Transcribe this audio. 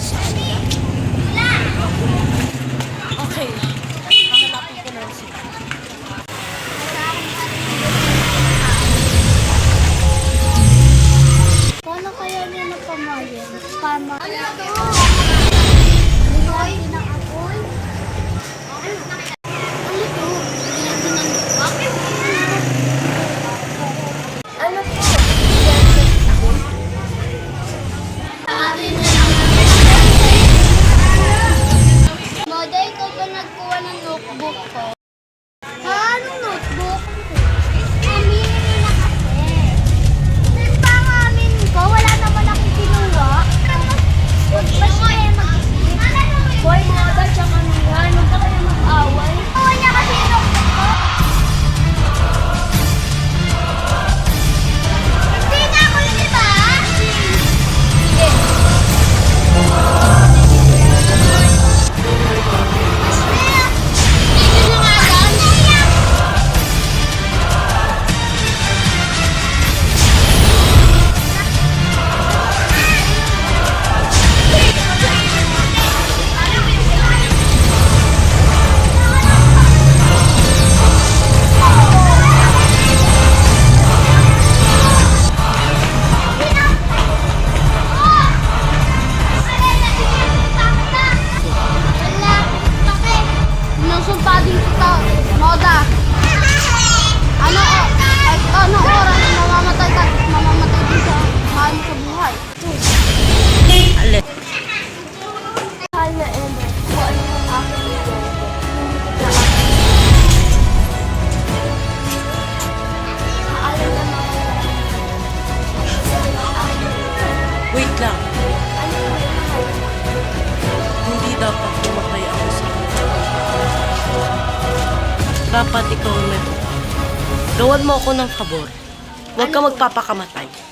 Okay. Hanapin ko na si Paano kaya nila pamayan? Paano? Ano na Dapat ikaw na. Gawan mo ako ng favor. Huwag ano? ka magpapakamatay.